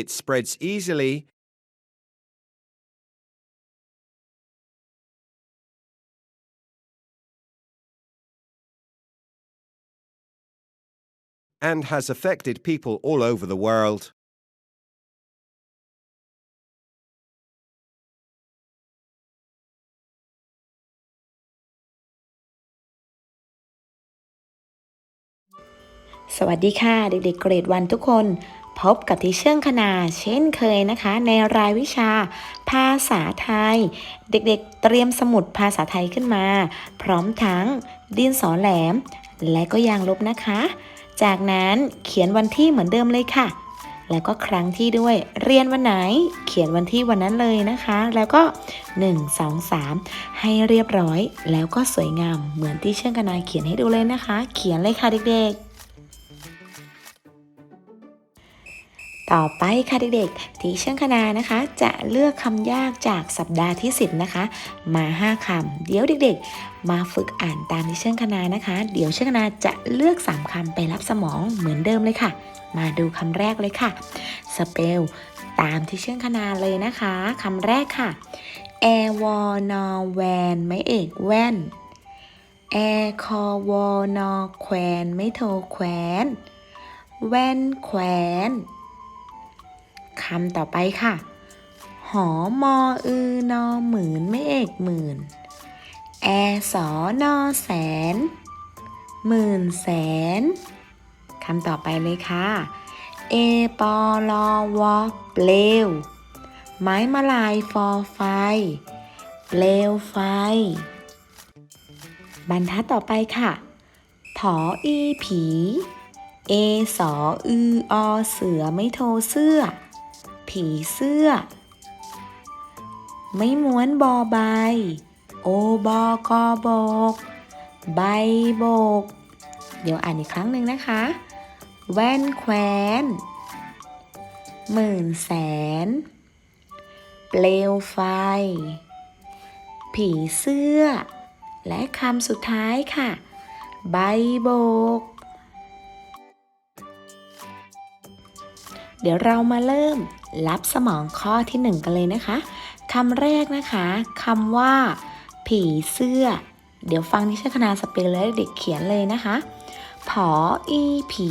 It spreads easily and has affected people all over the world. "สวัสดีค่ะ เด็กๆเกรดวันทุกคน พบกับที่เชื่องคณาเช่นเคยนะคะ ในรายวิชาภาษาไทย เด็กๆเตรียมสมุดภาษาไทยขึ้นมา พร้อมทั้งดินสอแหลม และก็ยางลบนะคะ จากนั้นเขียนวันที่เหมือนเดิมเลยค่ะ แล้วก็ครั้งที่ด้วยเรียนวันไหน เขียนวันที่วันนั้นเลยนะคะ แล้วก็ 1 2 3 ให้เรียบร้อย แล้วก็สวยงามเหมือนที่เชื่องคณาเขียนให้ดูเลยนะคะ เขียนเลยค่ะเด็กๆ ต่อไปค่ะเด็กๆที่เชื่องคณานะคะ จะเลือกคำยากจากสัปดาห์ที่ 10 นะคะ มา 5คำเดี๋ยวเด็ก ๆ มาฝึกอ่านตามที่เชื่องคณานะคะ เดี๋ยวเชื่องคณาจะเลือก 3คำไปรับสมองเหมือนเดิมเลยค่ะ มาดูคำแรกเลยค่ะสเปลตามที่เชื่องคณาเลยนะคะคำแรกค่ะแอวอนอแวนไม่เอกแว่นแอคอวอนอแควนไม่โทแควนแว่นแขวน คำต่อไปค่ะ หอมออือนอหมื่นไม่เอกหมื่น แอสอนอแสน หมื่นแสนคำต่อไปเลยค่ะ เอปอลอวอเปลว ไม้มาลายฟอไฟ เปลวไฟ บรรทัดต่อไปค่ะถออีผี เอสออืออเสือไม่โทเสื้อ ผีเสื้อ ไม่ม้วนบอใบ โอบอกอโบก ใบโบก เดี๋ยวอ่านอีกครั้งหนึ่งนะคะ แว่นแควนหมื่นแสน เปลวไฟ ผีเสื้อ และคำสุดท้ายค่ะ ใบโบก เดี๋ยวเรามาเริ่ม รับสมองข้อที่หนึ่งกันเลยนะคะคำแรกนะคะคำว่า ผีเสื้อ เดี๋ยวฟังที่ชคณาสเปลแล้วเด็กเขียนเลยนะคะ ผออีผี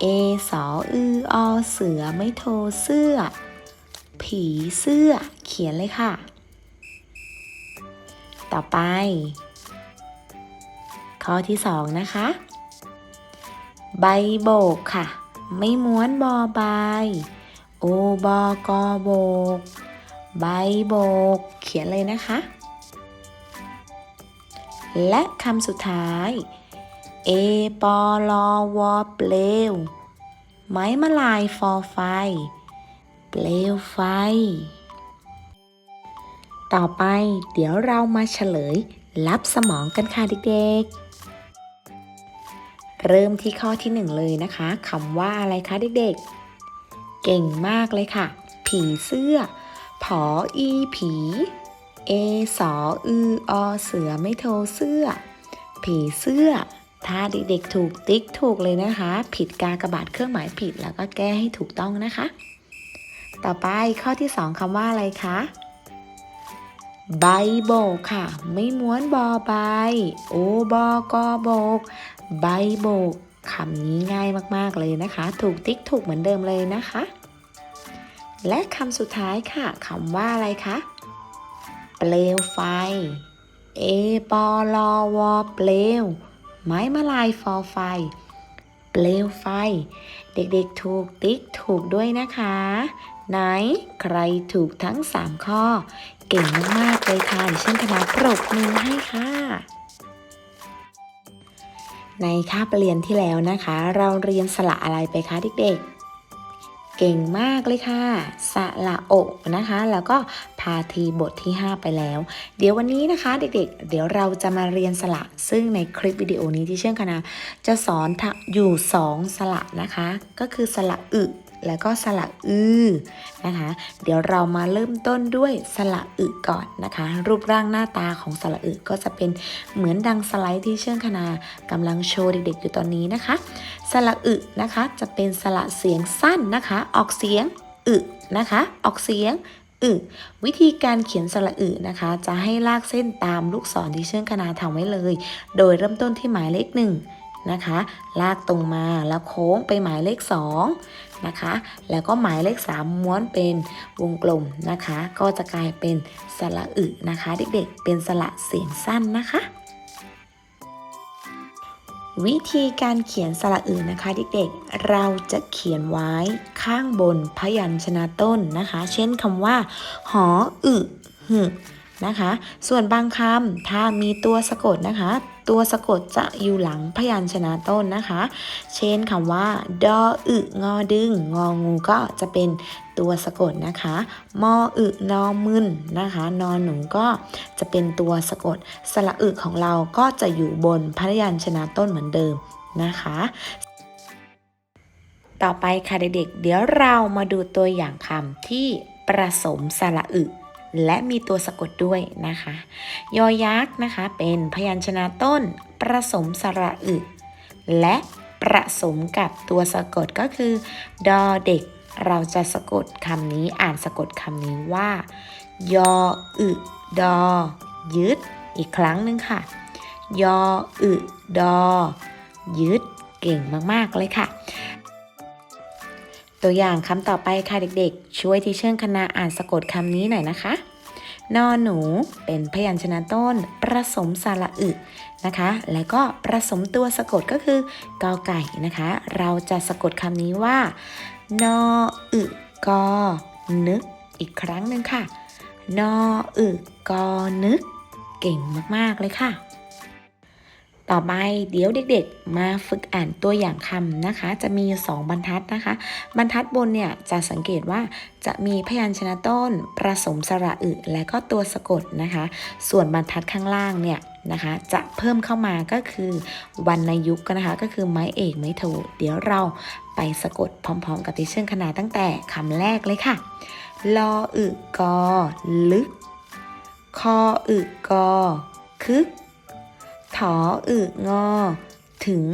เอสออืออเสือไม่โทเสื้อ ผีเสื้อเขียนเลยค่ะ ต่อไป ข้อที่สองนะคะ ใบโบกค่ะ ไม่ม้วนบอใบโอบอกอโบก ใบโบก เขียนเลยนะคะ และคำสุดท้าย เอปอลอวอเปลว ไม้มาลายฟอไฟ เปลวไฟ ต่อไปเดี๋ยวเรามาเฉลยรับสมองกันค่ะเด็กๆ เริ่มที่ข้อที่หนึ่งเลยนะคะคำว่าอะไรคะเด็กๆ เก่งมากเลยค่ะ ผีเสื้อ ผออีผี เอสออืออเสือไม่โทเสื้อ ผีเสื้อ ถ้าเด็กๆถูกติ๊กถูกเลยนะคะ ผิดกากระบาทเครื่องหมายผิดแล้วก็แก้ให้ถูกต้องนะคะ ต่อไปข้อที่สองคำว่าอะไรคะ ใบโบกค่ะ ไม่ม้วนบอใบ โอบอกอโบก ใบโบกคำนี้ง่ายมากๆเลยนะคะ ถูกติ๊กถูกเหมือนเดิมเลยนะคะ และคำสุดท้ายค่ะคำว่าอะไรคะเปลวไฟ เอปอลอวอเปลว ไม้มาลายฟอไฟ เปลวไฟ เด็กๆถูกติ๊กถูกด้วยนะคะ ไหนใครถูกทั้ง 3 ข้อ เก่งมากๆเลยค่ะดิฉันคณะปรบมือให้ค่ะ ในคาบเรียนที่แล้วนะคะ เราเรียนสระอะไรไปคะเด็กๆเก่งมากเลยค่ะสระโอกนะคะ แล้วก็พาทีบทที่ 5 ไปแล้ว เดี๋ยววันนี้นะคะเด็กๆเดี๋ยวเราจะมาเรียนสระซึ่งในคลิปวิดีโอนี้ที่เชื่องคณะจะสอนอยู่ 2สระนะคะ ก็คือสระอึ แล้วก็สระอือนะคะ เดี๋ยวเรามาเริ่มต้นด้วยสระอึก่อนนะคะ รูปร่างหน้าตาของสระอึก็จะเป็นเหมือนดังสไลด์ที่เชื่องคณากำลังโชว์เด็กๆอยู่ตอนนี้นะคะ สระอึนะคะจะเป็นสระเสียงสั้นนะคะ ออกเสียงอึนะคะ ออกเสียงอึวิธีการเขียนสระอึนะคะ จะให้ลากเส้นตามลูกศรที่เชื่องคณาทำไว้เลย โดยเริ่มต้นที่หมายเลขหนึ่งนะคะ ลากตรงมาแล้วโค้งไปหมายเลขสอง นะคะ แล้วก็หมายเลขสามม้วนเป็นวงกลมนะคะ ก็จะกลายเป็นสระอึนะคะ เด็กๆ เป็นสระเสียงสั้นนะคะ วิธีการเขียนสระอึนะคะเด็กๆ เราจะเขียนไว้ข้างบนพยัญชนะต้นนะคะ เช่นคำว่า หออึหึนะคะ ส่วนบางคำถ้ามีตัวสะกดนะคะ ตัวสะกดจะอยู่หลังพยัญชนะต้นนะคะ เช่นคำว่า ดออึงอดึง งองูก็จะเป็นตัวสะกดนะคะ มออึนอมึนนะคะ นอนหนูก็จะเป็นตัวสะกด สระอึของเราก็จะอยู่บนพยัญชนะต้นเหมือนเดิมนะคะ ต่อไปค่ะเด็กๆ เดี๋ยวเรามาดูตัวอย่างคำที่ประสมสระอึ และมีตัวสะกดด้วยนะคะ ยอยักษ์นะคะ เป็นพยัญชนะต้นประสมสระอึและประสมกับตัวสะกดก็คือ ดอเด็ก เราจะสะกดคำนี้อ่านสะกดคำนี้ว่า ยออึดอ ยึด อีกครั้งหนึ่งค่ะ ยออึดอ ยึด เก่งมาก ๆ เลยค่ะ ตัวอย่างคำต่อไปค่ะเด็กๆ ช่วยที่เชื่องคณะอ่านสะกดคำนี้หน่อยนะคะ นอหนูเป็นพยัญชนะต้นประสมสาระอึนะคะ แล้วก็ประสมตัวสะกดก็คือกอไก่นะคะ เราจะสะกดคำนี้ว่า นออึกอนึก อีกครั้งหนึ่งค่ะ นออึกอนึก เก่งมากๆเลยค่ะ ต่อไปเดี๋ยวเด็กๆ มาฝึกอ่านตัวอย่างคำนะคะ จะมีอยู่สองบรรทัดนะคะ บรรทัดบนเนี่ยจะสังเกตว่าจะมีพยัญชนะต้นประสมสระอึและก็ตัวสะกดนะคะ ส่วนบรรทัดข้างล่างเนี่ยนะคะจะเพิ่มเข้ามาก็คือวรรณยุกต์นะคะ ก็คือไม้เอกไม้โทเดี๋ยวเราไปสะกดพร้อม ๆ กับที่เชื่องขนาดตั้งแต่คำแรกเลยค่ะลออึกอลึก คออึกอคึก ถออึงอ ถึง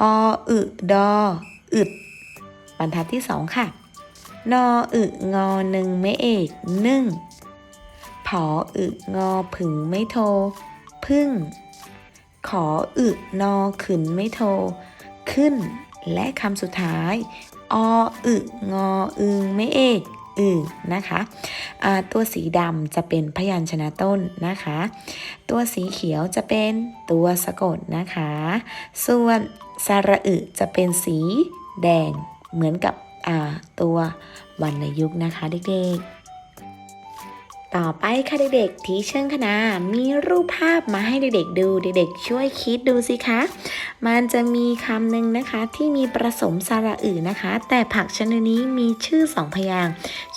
ออึดออึด บรรทัดที่สองค่ะ นออึงอหนึ่งไม่เอกนึ่งผออึงอผึ่งไม่โท พึ่ง ขออึนอขึ้นไม่โท ขึ้น และคำสุดท้าย ออึงออึงไม่เอก อึนะคะะตัวสีดำจะเป็นพยัญชนะต้นนะคะ ตัวสีเขียวจะเป็นตัวสะกดนะคะ ส่วนสระอึจะเป็นสีแดงเหมือนกับตัววรรณยุกต์นะคะเด็กๆ ต่อไปค่ะเด็กๆที่เชิงคณามีรูปภาพมาให้เด็กๆดู เด็กๆ ช่วยคิดดูสิคะ มันจะมีคำหนึ่งนะคะที่มีประสมสระอึนนะคะ แต่ผักชนิดนี้มีชื่อสองพยาง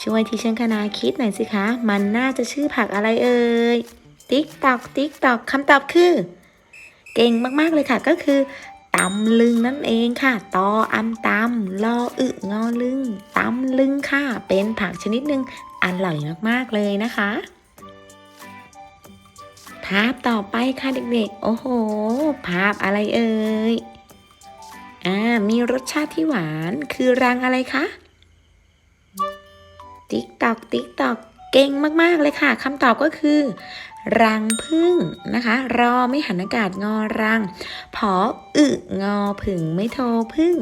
ช่วยที่เชิงคณาคิดหน่อยสิคะ มันน่าจะชื่อผักอะไรเอ่ยติ๊กตอกติ๊กตอกคำตอบคือ เก่งมากๆเลยค่ะก็คือ ตำลึงนั่นเองค่ะ ตออำตำลออึงอลึงตำลึงค่ะ เป็นผักชนิดหนึ่งอร่อยมากๆเลยนะคะ ภาพต่อไปค่ะเด็กๆ โอ้โห ภาพอะไรเอ่ย อ่า มีรสชาติที่หวาน คือรังอะไรคะ ติ๊กตอก ติ๊กตอก เก่งมากๆเลยค่ะ คำตอบก็คือ รังพึ่งนะคะ รอไม่หันอากาศงอรังพออึงอผึ่งไม่โทพึ่ง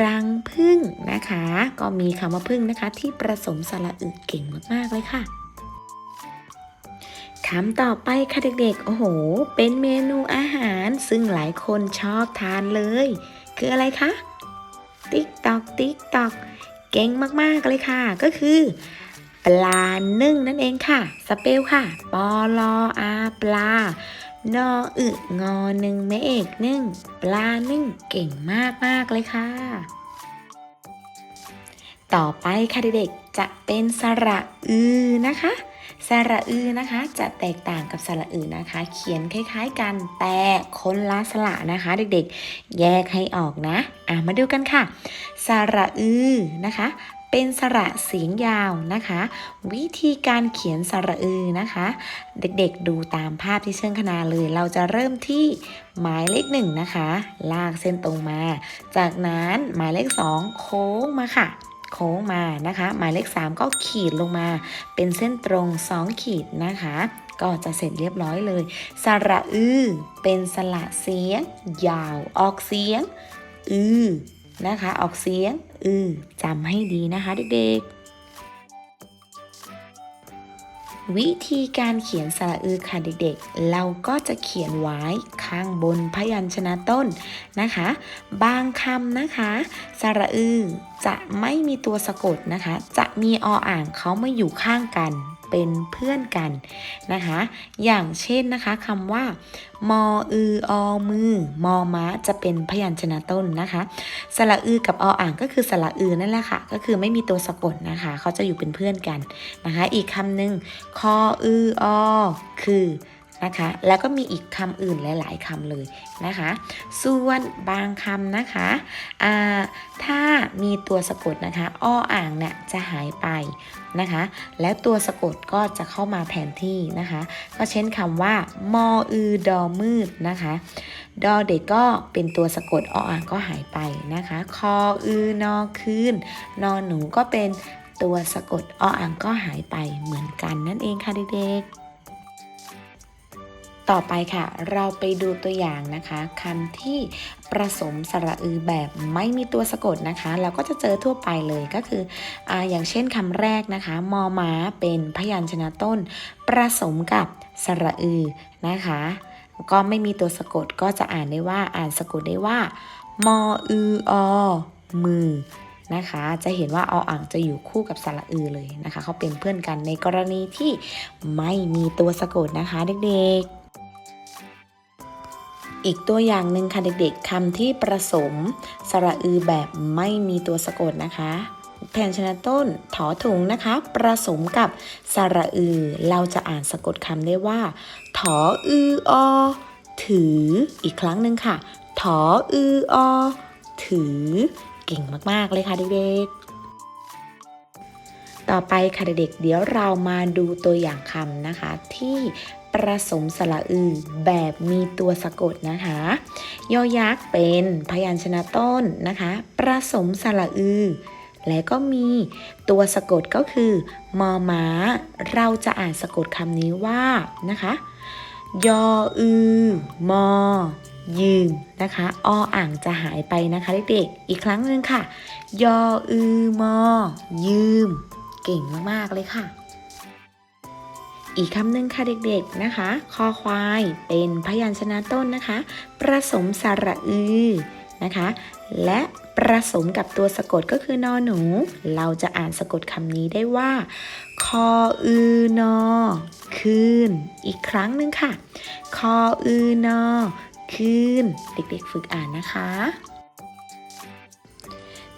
รังพึ่งนะคะ ก็มีคำว่าพึ่งนะคะ ที่ผสมสระอึเก่งมากๆเลยค่ะคำต่อไปค่ะเด็กๆ โอ้โห เป็นเมนูอาหารซึ่งหลายคนชอบทานเลย คืออะไรคะ ติ๊กตอกติ๊กตอก เก่งมากๆเลยค่ะ ก็คือ ปลานึ่งนั่นเองค่ะ สเปลค่ะ ปอลออาปลานออึงอหนึ่งแม่เอกนึ่งปลานึ่งเก่งมากมากเลยค่ะ ต่อไปค่ะเด็กๆจะเป็นสระอือนะคะสระอือนะคะ จะแตกต่างกับสระอือนะคะ เขียนคล้ายๆกันแต่คนละสระนะคะ เด็กๆ แยกให้ออกนะ อะมาดูกันค่ะ สระอือนะคะ เป็นสระเสียงยาวนะคะ วิธีการเขียนสระอือนะคะ เด็กๆดูตามภาพที่เชิงคณาเลย เราจะเริ่มที่หมายเลขหนึ่งนะคะ ลากเส้นตรงมา จากนั้นหมายเลขสองโค้งมาค่ะ โค้งมานะคะ หมายเลขสามก็ขีดลงมา เป็นเส้นตรงสองขีดนะคะ ก็จะเสร็จเรียบร้อยเลย สระอือเป็นสระเสียง ยาวออกเสียง อือนะคะ ออกเสียง อือจำให้ดีนะคะเด็กๆ วิธีการเขียนสระอือค่ะเด็กๆ เราก็จะเขียนไว้ข้างบนพยัญชนะต้นนะคะ บางคำนะคะสระอือจะไม่มีตัวสะกดนะคะ จะมีออ่างเขามาอยู่ข้างกัน เป็นเพื่อนกันนะคะ อย่างเช่นนะคะคำว่า มออืออมือ มอม้าจะเป็นพยัญชนะต้นนะคะสระอือกับออ่างก็คือสระอือนั่นแหละค่ะ ก็คือไม่มีตัวสะกดนะคะ เขาจะอยู่เป็นเพื่อนกันนะคะ อีกคำหนึ่งคออืออคือ นะคะ แล้วก็มีอีกคำอื่นหลาย ๆคำเลยนะคะ ส่วนบางคำนะคะถ้ามีตัวสะกดนะคะอออ่างเนี่ยจะหายไปนะคะ แล้วตัวสะกดก็จะเข้ามาแทนที่นะคะ ก็เช่นคำว่า มออือดอมืดนะคะดอเด็กก็เป็นตัวสะกดออ่างก็หายไปนะคะ คออือนอคืนนอหนูก็เป็นตัวสะกดออ่างก็หายไปเหมือนกันนั่นเองค่ะเด็กๆ ต่อไปค่ะ เราไปดูตัวอย่างนะคะคำที่ประสมสระอือแบบไม่มีตัวสะกดนะคะ เราก็จะเจอทั่วไปเลยก็คือออย่างเช่นคำแรกนะคะ มอม้าเป็นพยัญชนะต้น ประสมกับสระอือนะคะ ก็ไม่มีตัวสะกดก็จะอ่านได้ว่าอ่านสะกดได้ว่า มออืออมือนะคะ จะเห็นว่าออ่างจะอยู่คู่กับสระอือเลยนะคะ เขาเป็นเพื่อนกันในกรณีที่ไม่มีตัวสะกดนะคะเด็กๆ อีกตัวอย่างหนึ่งค่ะเด็กๆคำที่ประสม สระอือแบบไม่มีตัวสะกดนะคะพยัญชนะต้นถอถุงนะคะ ประสมกับสระอือ เราจะอ่านสะกดคำได้ว่า ถออืออถือ อีกครั้งหนึ่งค่ะ ถออืออถือ เก่งมากๆเลยค่ะเด็กๆ ต่อไปค่ะเด็กๆ เดี๋ยวเรามาดูตัวอย่างคำนะคะ ที่ ประสมสระอือแบบมีตัวสะกดนะคะ ยอยักษ์เป็นพยัญชนะต้นนะคะ ประสมสระอือและก็มีตัวสะกดก็คือมอม้า เราจะอ่านสะกดคำนี้ว่านะคะ ยออือมอยืมนะคะออ่างจะหายไปนะคะเด็กๆอีกครั้งหนึ่งค่ะ ยออือมอยืม เก่งมากๆเลยค่ะ อีกคำหนึ่งค่ะเด็กๆนะคะ คอควายเป็นพยัญชนะต้นนะคะ ประสมสระอือนะคะ และประสมกับตัวสะกดก็คือนอหนู เราจะอ่านสะกดคำนี้ได้ว่า คออือนอคืน อีกครั้งหนึ่งค่ะ คออือนอคืน เด็กๆฝึกอ่านนะคะ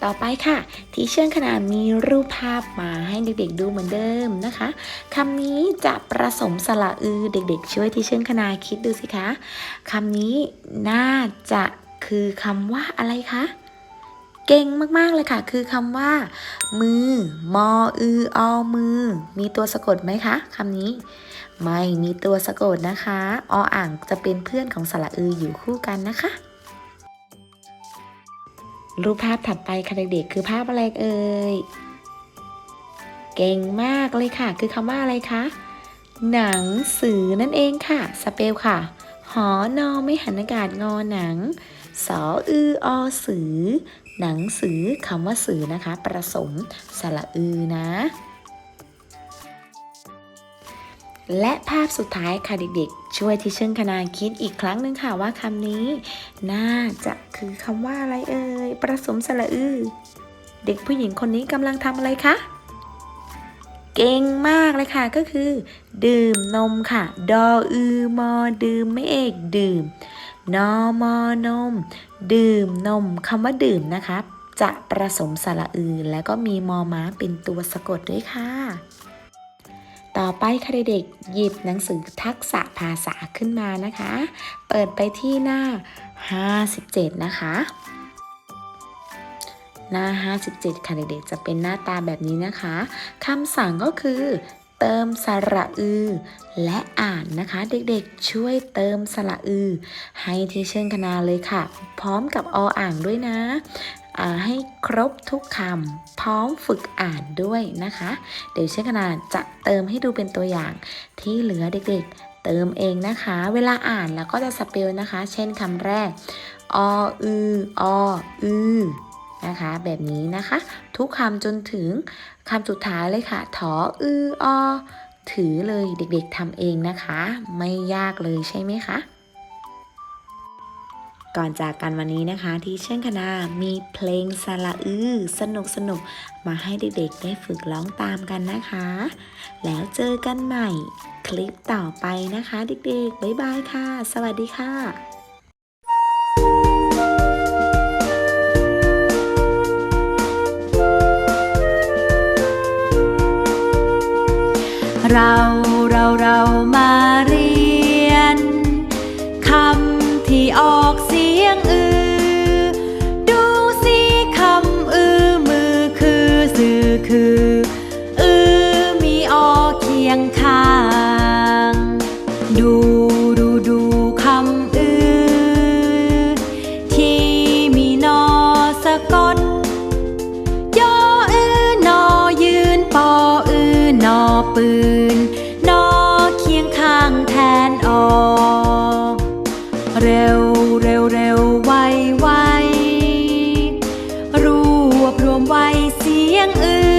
ต่อไปค่ะ ที่เชื่องขนาดมีรูปภาพมาให้เด็กๆดูเหมือนเดิมนะคะคำนี้จะประสมสระอือเด็ก ๆ ช่วยที่เชื่องขนาดคิดดูสิคะคำนี้น่าจะคือคำว่าอะไรคะเก่งมาก ๆ เลยค่ะ คือคำว่า มือ มอ อือ อมือ มีตัวสะกดไหมคะคำนี้ ไม่มีตัวสะกดนะคะ ออ่างจะเป็นเพื่อนของสระอืออยู่คู่กันนะคะ รูปภาพถัดไปค่ะเด็กๆคือภาพอะไรเอ่ย เก่งมากเลยค่ะ คือคำว่าอะไรคะ หนังสือนั่นเองค่ะ สเปลค่ะ หอนอไม่หันอากาศงอหนัง สออืออสือ หนังสือคำว่าสือนะคะ ประสมสระอือนะ และภาพสุดท้ายค่ะเด็กๆ ช่วยที่เชิงคณาคิดอีกครั้งหนึ่งค่ะว่าคำนี้ น่าจะคือคำว่าอะไรเอ่ยประสมสระอือเด็กผู้หญิงคนนี้กำลังทำอะไรคะเก่งมากเลยค่ะก็คือ ดื่มนมค่ะ ดออือมอดื่มไม่เอกดื่ม นอมอนม ดื่มนมคำว่าดื่มนะคะ จะประสมสระอือ แล้วก็มีมอม้าเป็นตัวสะกดด้วยค่ะ ต่อไปค่ะเด็กๆหยิบหนังสือทักษะภาษาขึ้นมานะคะ เปิดไปที่หน้า 57 นะคะ หน้า 57 ค่ะเด็กๆจะเป็นหน้าตาแบบนี้นะคะคำสั่งก็คือเติมสระอือ และอ่านนะคะ เด็กๆช่วยเติมสระอือ ให้ที่เชิงคณาเลยค่ะ พร้อมกับออ่างด้วยนะ ให้ครบทุกคำพร้อมฝึกอ่านด้วยนะคะ เดี๋ยวเชิงคณาจะเติมให้ดูเป็นตัวอย่างที่เหลือเด็กๆ เติมเองนะคะ เวลาอ่านแล้วก็จะสเปลนะคะ เช่นคำแรกออือออือนะคะแบบนี้นะคะ ทุกคำจนถึงคำสุดท้ายเลยค่ะถออืออถือเลยเด็กๆทำเองนะคะ ไม่ยากเลยใช่ไหมคะ ก่อนจากกันวันนี้นะคะที่เช่นคณะมีเพลงสระอือสนุกสนุกมาให้เด็กๆได้ฝึกร้องตามกันนะคะ แล้วเจอกันใหม่ คลิปต่อไปนะคะ เด็กๆ บ๊ายบายค่ะ สวัสดีค่ะเรา เรา เรามา เสียงอือ